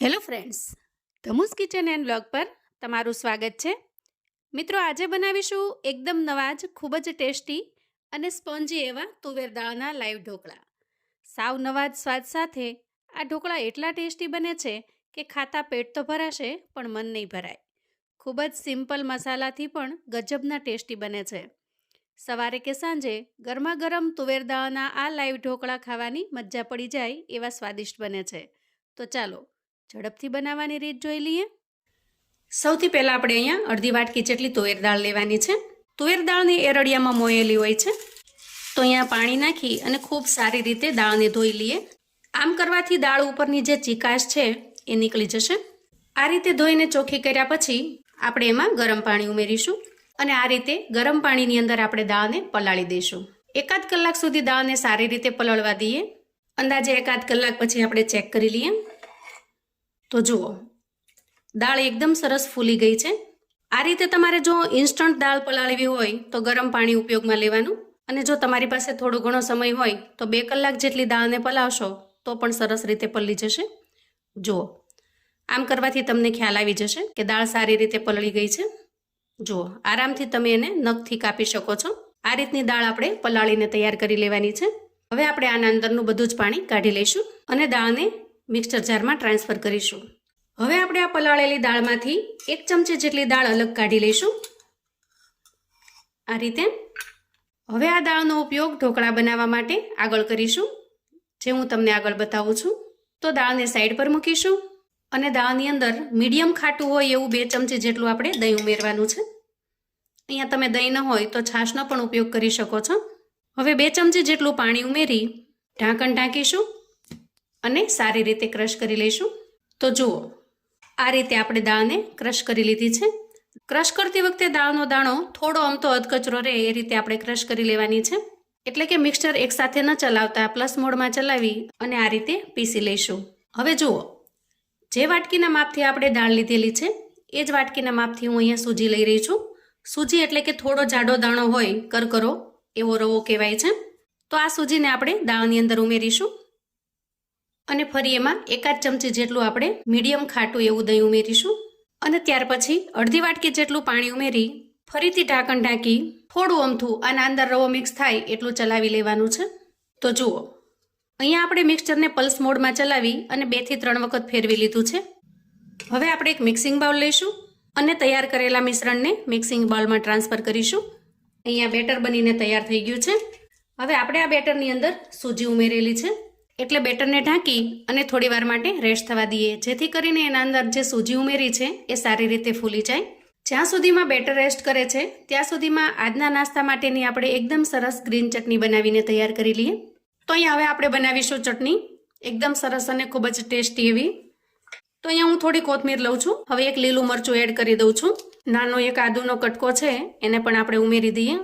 Hello friends, ધમુસ kitchen and blog પર તમારું સ્વાગત છે. મિત્રો, આજે બનાવીશું એકદમ નવા જ, ખૂબ જ ટેસ્ટી અને સ્પોન્જી એવા તુવેર દાળના લાઈવ ઢોકળા. સાવ નવા જ સ્વાદ સાથે આ ઢોકળા એટલા ટેસ્ટી બને છે કે ખાતા પેટ તો ભરાશે, પણ મન નહીં ભરાય. ખૂબ જ સિમ્પલ મસાલાથી પણ ગજબના ટેસ્ટી બને છે. સવારે કે સાંજે ગરમા ગરમ તુવેર દાળના આ લાઈવ ઢોકળા ખાવાની મજા પડી જાય એવા સ્વાદિષ્ટ બને છે. તો ચાલો ઝડપથી બનાવવાની રીત જોઈ લઈએ. સૌથી પહેલાં આપણે અહીંયા અડધી વાટકી જેટલી તુવેર દાળ લેવાની છે. તુવેર દાળની એરડિયામાં મોયેલી હોય છે. તો અહીંયા પાણી નાખી અને ખૂબ સારી રીતે દાળને ધોઈ લઈએ. આમ કરવાથી દાળ ઉપરની જે ચિકાશ છે એ નીકળી જશે. આ રીતે ધોઈને ચોખ્ખી કર્યા પછી આપણે એમાં ગરમ પાણી ઉમેરીશું અને આ રીતે ગરમ પાણીની અંદર આપણે દાળને પલાળી દઈશું. એકાદ કલાક સુધી દાળને સારી રીતે પલળવા દઈએ. અંદાજે એકાદ કલાક પછી આપણે ચેક કરી લઈએ. તો જુઓ, દાળ એકદમ સરસ ફૂલી ગઈ છે. આ રીતે તમારે જો ઇન્સ્ટન્ટ દાળ પલાળવી હોય તો ગરમ પાણી ઉપયોગમાં લેવાનું અને જો તમારી પાસે થોડો ઘણો સમય હોય તો બે કલાક જેટલી દાળને પલાવશો તો પણ સરસ રીતે પલળી જશે. જુઓ, આમ કરવાથી તમને ખ્યાલ આવી જશે કે દાળ સારી રીતે પલળી ગઈ છે. જુઓ, આરામથી તમે એને નખથી કાપી શકો છો. આ રીતની દાળ આપણે પલાળીને તૈયાર કરી લેવાની છે. હવે આપણે આના અંદરનું બધું જ પાણી કાઢી લઈશું અને દાળને મિક્સર જારમાં ટ્રાન્સફર કરીશું. હવે આપણે આ પલાળેલી દાળમાંથી એક ચમચી જેટલી દાળ અલગ કાઢી લઈશું. આ રીતે. હવે આ દાળનો ઉપયોગ ઢોકળા બનાવવા માટે આગળ કરીશું. જે હું તમને આગળ બતાવું છું, તો દાળને સાઈડ પર મૂકીશું અને દાળની અંદર મીડિયમ ખાટું હોય એવું બે ચમચી જેટલું આપણે દહીં ઉમેરવાનું છે. અહીંયા તમે દહીં ન હોય તો છાશનો પણ ઉપયોગ કરી શકો છો. હવે બે ચમચી જેટલું પાણી ઉમેરી ઢાંકણ ઢાંકીશું. અને સારી રીતે ક્રશ કરી લઈશું. તો જુઓ, આ રીતે આપણે દાળને ક્રશ કરી લીધી છે. ક્રશ કરતી વખતે દાળનો દાણો થોડો અમતો અધકચરો રહે એ રીતે આપણે ક્રશ કરી લેવાની છે. એટલે કે મિક્સચર એકસાથે ન ચલાવતા પ્લસ મોડમાં ચલાવી અને આ રીતે પીસી લઈશું. હવે જુઓ, જે વાટકીના માપથી આપણે દાળ લીધેલી છે, એ જ વાટકીના માપથી હું અહીંયા સૂજી લઈ રહી છું. સૂજી એટલે કે થોડો જાડો દાણો હોય, કરકરો, એવો રવો કહેવાય છે. તો આ સૂજીને આપણે દાળની અંદર ઉમેરીશું. અને ફરી એમાં એકાદ ચમચી જેટલું આપણે મીડિયમ ખાટું એવું દહીં ઉમેરીશું. અને ત્યાર પછી અડધી વાટકી જેટલું પાણી ઉમેરી ફરીથી ઢાંકણ ઢાંકી થોડું અમથું આના અંદર રવો મિક્સ થાય એટલું ચલાવી લેવાનું છે. તો જુઓ, અહીંયા આપણે મિક્સચરને પલ્સ મોડમાં ચલાવી અને બેથી ત્રણ વખત ફેરવી લીધું છે. હવે આપણે એક મિક્સિંગ બાઉલ લઈશું અને તૈયાર કરેલા મિશ્રણને મિક્સિંગ બાઉલમાં ટ્રાન્સફર કરીશું. અહીંયા બેટર બનીને તૈયાર થઈ ગયું છે. હવે આપણે આ બેટરની અંદર સૂજી ઉમેરેલી છે. એટલે બેટરને ઢાંકી અને થોડી વાર માટે રેસ્ટ થવા દઈએ. જેથી કરીને એના અંદર જે સૂજી ઉમેરી છે, એ સારી રીતે ફૂલી જાય. જ્યાં સુધીમાં બેટર રેસ્ટ કરે છે, ત્યાં સુધીમાં આજના નાસ્તા માટેની આપણે એકદમ સરસ ગ્રીન ચટણી બનાવીને તૈયાર કરી લઈએ. તો અહીંયા હવે આપણે બનાવીશું ચટણી. એકદમ સરસ અને ખૂબ જ ટેસ્ટી એવી. તો અહીંયા હું થોડી કોથમીર લઉં છું. હવે એક લીલું મરચું એડ કરી દઉં છું. નાનો એક આદુનો કટકો છે, એને પણ આપણે ઉમેરી દઈએ.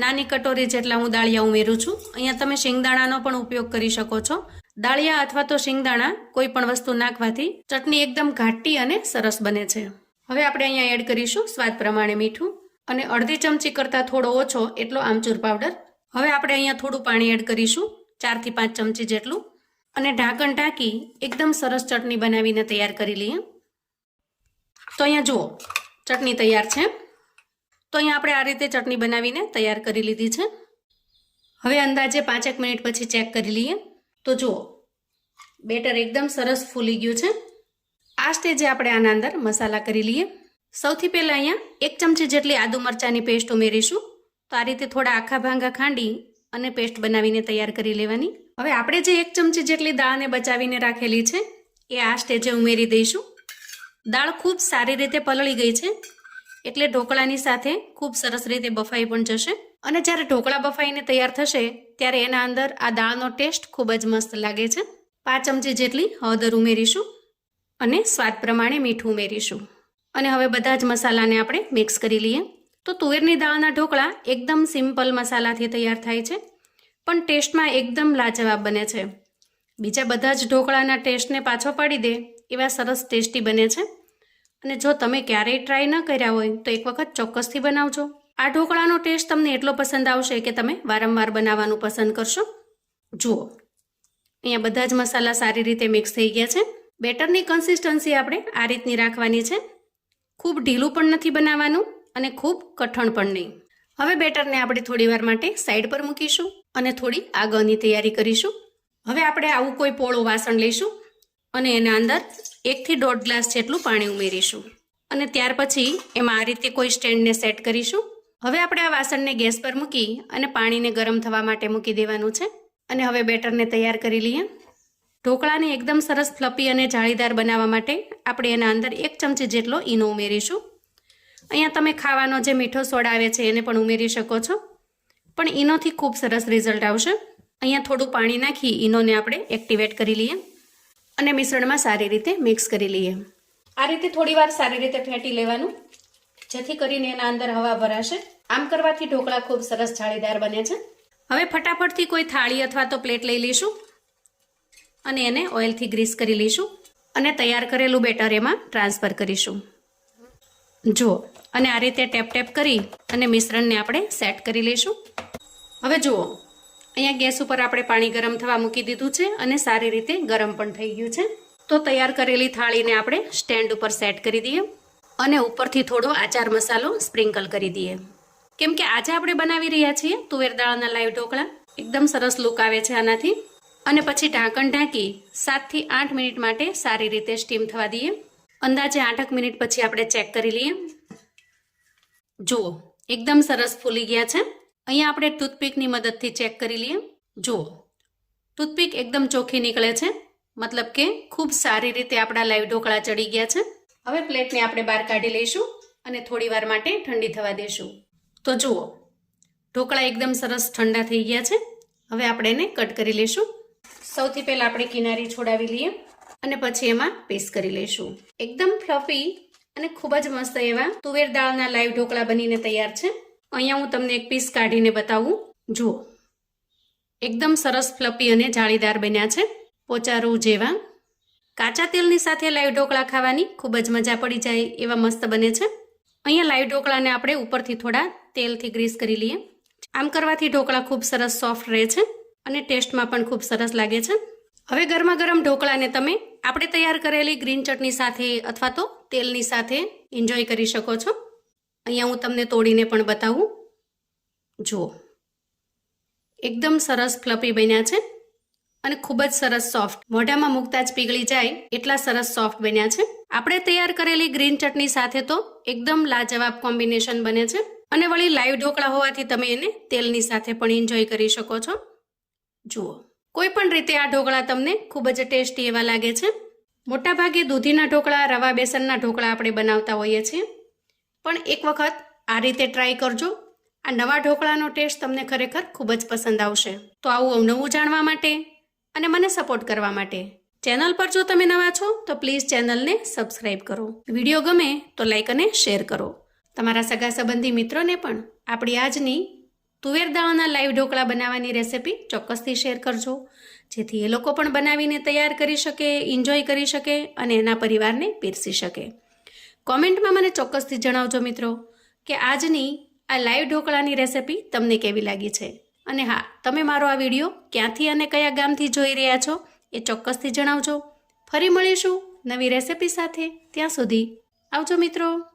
નાની કટોરી જેટલા હું દાળિયા ઉમેરું છું. અહીંયા તમે શિંગદાણાનો પણ ઉપયોગ કરી શકો છો. દાળિયા અથવા તો શિંગદાણા કોઈ પણ વસ્તુ નાખવાથી ચટણી એકદમ ઘાટી અને સરસ બને છે. હવે આપણે અહીંયા એડ કરીશું સ્વાદ પ્રમાણે મીઠું. અને અડધી ચમચી કરતાં થોડો ઓછો એટલો આમચૂર પાવડર. હવે આપણે અહીંયા થોડું પાણી એડ કરીશું ચારથી પાંચ ચમચી જેટલું. અને ઢાંકણ ઢાંકી એકદમ સરસ ચટણી બનાવીને તૈયાર કરી લઈએ. તો અહીંયા જુઓ, ચટણી તૈયાર છે. તો અહીંયા આપણે આ રીતે ચટણી બનાવીને તૈયાર કરી લીધી છે. હવે અંદાજે પાંચેક મિનિટ પછી ચેક કરી લઈએ. તો જુઓ, બેટર એકદમ સરસ ફૂલી ગયું છે. આ સ્ટેજે આપણે આના અંદર મસાલા કરી લઈએ. સૌથી પહેલાં અહીંયા એક ચમચી જેટલી આદુ મરચાંની પેસ્ટ ઉમેરીશું. તો આ રીતે થોડા આખા ભાંગા ખાંડી અને પેસ્ટ બનાવીને તૈયાર કરી લેવાની. હવે આપણે જે એક ચમચી જેટલી દાળને બચાવીને રાખેલી છે, એ આ સ્ટેજે ઉમેરી દઈશું. દાળ ખૂબ સારી રીતે પલળી ગઈ છે. એટલે ઢોકળાની સાથે ખૂબ સરસ રીતે બફાઈ પણ જશે. અને જ્યારે ઢોકળા બફાઈને તૈયાર થશે, ત્યારે એના અંદર આ દાળનો ટેસ્ટ ખૂબ જ મસ્ત લાગે છે. પાંચ ચમચી જેટલી હળદર ઉમેરીશું અને સ્વાદ પ્રમાણે મીઠું ઉમેરીશું. અને હવે બધા જ મસાલાને આપણે મિક્સ કરી લઈએ. તો તુવેરની દાળના ઢોકળા એકદમ સિમ્પલ મસાલાથી તૈયાર થાય છે, પણ ટેસ્ટમાં એકદમ લાજવાબ બને છે. બીજા બધા જ ઢોકળાના ટેસ્ટને પાછો પાડી દે, એવા સરસ ટેસ્ટી બને છે. અને જો તમે ક્યારેય ટ્રાય ન કર્યા હોય, તો એક વખત ચોક્કસથી બનાવજો. આ ઢોકળાનો ટેસ્ટ તમને એટલો પસંદ આવશે કે તમે વારંવાર બનાવવાનું પસંદ કરશો. જુઓ, અહીંયા બધા જ મસાલા સારી રીતે મિક્સ થઈ ગયા છે. બેટરની કન્સિસ્ટન્સી આપણે આ રીતની રાખવાની છે. ખૂબ ઢીલું પણ નથી બનાવવાનું અને ખૂબ કઠણ પણ નહીં. હવે બેટરને આપણે થોડી વાર માટે સાઈડ પર મૂકીશું અને થોડી આગળની તૈયારી કરીશું. હવે આપણે આવું કોઈ પોળું વાસણ લઈશું. અને એના અંદર એકથી દોઢ ગ્લાસ જેટલું પાણી ઉમેરીશું. અને ત્યાર પછી એમાં આ રીતે કોઈ સ્ટેન્ડને સેટ કરીશું. હવે આપણે આ વાસણને ગેસ પર મૂકી અને પાણીને ગરમ થવા માટે મૂકી દેવાનું છે. અને હવે બેટરને તૈયાર કરી લઈએ. ઢોકળાને એકદમ સરસ ફ્લપી અને જાળીદાર બનાવવા માટે આપણે એના અંદર એક ચમચી જેટલો ઈનો ઉમેરીશું. અહીંયા તમે ખાવાનો જે મીઠો સોડા આવે છે એને પણ ઉમેરી શકો છો. પણ ઈનોથી ખૂબ સરસ રિઝલ્ટ આવશે. અહીંયા થોડું પાણી નાખી ઈનોને આપણે એક્ટિવેટ કરી લઈએ. અને મિશ્રણમાં સારી રીતે મિક્સ કરી લઈએ. આ રીતે થોડીવાર સારી રીતે ફેંટી લેવાનું જેથી કરીને એના અંદર હવા ભરાશે. આમ કરવાથી ઢોકળા ખૂબ સરસ જાળીદાર બને છે. હવે ફટાફટથી કોઈ થાળી અથવા તો પ્લેટ લઈ લઈશું અને એને ઓઇલથી ગ્રીસ કરી લઈશું અને તૈયાર કરેલું બેટર એમાં ટ્રાન્સફર કરીશું. જુઓ અને આ રીતે ટેપ ટેપ કરી અને મિશ્રણને આપણે સેટ કરી લઈશું. હવે જુઓ અહીંયા ગેસ ઉપર આપણે પાણી ગરમ થવા મૂકી દીધું છે અને સારી રીતે ગરમ પણ થઈ ગયું છે. તો તૈયાર કરેલી થાળીને આપણે સ્ટેન્ડ ઉપર સેટ કરી દઈએ અને ઉપરથી થોડો આચાર મસાલો સ્પ્રિંકલ કરી દઈએ. કેમ કે આજે આપણે બનાવી રહ્યા છીએ તુવેર દાળના લાઈવ ઢોકળા. એકદમ સરસ લુક આવે છે આનાથી. અને પછી ઢાંકણ ઢાંકી સાતથી આઠ મિનિટ માટે સારી રીતે સ્ટીમ થવા દઈએ. અંદાજે આઠક મિનિટ પછી આપણે ચેક કરી લઈએ. જુઓ, એકદમ સરસ ફૂલી ગયા છે. અહીંયા આપણે ટૂથપીકની મદદથી ચેક કરી લઈએ. જુઓ, ટૂથપીક એકદમ ચોખ્ખી નીકળે છે. મતલબ કે ખૂબ સારી રીતે આપણા લાઈવ ઢોકળા ચડી ગયા છે. હવે પ્લેટને આપણે બહાર કાઢી લઈશું અને થોડી વાર માટે ઠંડી થવા દઈશું તો જુઓ, ઢોકળા એકદમ સરસ ઠંડા થઈ ગયા છે. હવે આપણે એને કટ કરી લઈશું. સૌથી પહેલાં આપણે કિનારી છોડાવી લઈએ અને પછી એમાં પીસ કરી લઈશું. એકદમ ફ્લફી અને ખૂબ જ મસ્ત એવા તુવેર દાળના લાઈવ ઢોકળા બનીને તૈયાર છે. અહીંયા હું તમને એક પીસ કાઢીને બતાવું. જુઓ. એકદમ સરસ ફ્લપી અને જાળીદાર બન્યા છે. પોચારું જેવા. કાચા તેલની સાથે લાઈવ ઢોકળા ખાવાની ખૂબ જ મજા પડી જાય એવા મસ્ત બને છે. અહીંયા લાઈવ ઢોકળાને આપણે ઉપરથી થોડા તેલથી ગ્રીસ કરી લઈએ. આમ કરવાથી ઢોકળા ખૂબ સરસ સોફ્ટ રહે છે અને ટેસ્ટમાં પણ ખૂબ સરસ લાગે છે. હવે ગરમા ગરમ ઢોકળાને તમે આપણે તૈયાર કરેલી ગ્રીન ચટણી સાથે અથવા તો તેલની સાથે એન્જોય કરી શકો છો. અહીંયા હું તમને તોડીને પણ બતાવું. જુઓ. એકદમ સરસ ફ્લપી બન્યા છે અને ખૂબ જ સરસ સોફ્ટ. મોઢામાં મૂકતા જ પીગળી જાય એટલા સરસ સોફ્ટ બન્યા છે. આપણે તૈયાર કરેલી ગ્રીન ચટણી સાથે તો એકદમ લાજવાબ કોમ્બિનેશન બને છે અને વળી લાઈવ ઢોકળા હોવાથી તમે એને તેલની સાથે પણ એન્જોય કરી શકો છો. જુઓ. કોઈ પણ રીતે આ ઢોકળા તમને ખૂબ જ ટેસ્ટી એવા લાગે છે. મોટાભાગે દૂધીના ઢોકળા, રવા બેસનના ઢોકળા આપણે બનાવતા હોઈએ છીએ. પણ એક વખત આ રીતે ટ્રાય કરજો. આ નવા ઢોકળાનો ટેસ્ટ તમને ખરેખર ખૂબ જ પસંદ આવશે. તો આવું નવું જાણવા માટે અને મને સપોર્ટ કરવા માટે ચેનલ પર જો તમે નવા છો, તો પ્લીઝ ચેનલને સબસ્ક્રાઈબ કરો. વીડિયો ગમે તો લાઈક અને શેર કરો. તમારા સગા સંબંધી મિત્રોને પણ આપણી આજની તુવેર દાળના લાઈવ ઢોકળા બનાવવાની રેસિપી ચોક્કસથી શેર કરજો. જેથી એ લોકો પણ બનાવીને તૈયાર કરી શકે એન્જોય કરી શકે અને એના પરિવારને પીરસી શકે. કોમેન્ટમાં મને ચોક્કસથી જણાવજો મિત્રો કે આજની આ લાઈવ ઢોકળાની રેસિપી તમને કેવી લાગી છે. અને હા, તમે મારો આ વીડિયો ક્યાંથી અને કયા ગામથી જોઈ રહ્યા છો એ ચોક્કસથી જણાવજો. ફરી મળીશું નવી રેસિપી સાથે. ત્યાં સુધી આવજો મિત્રો.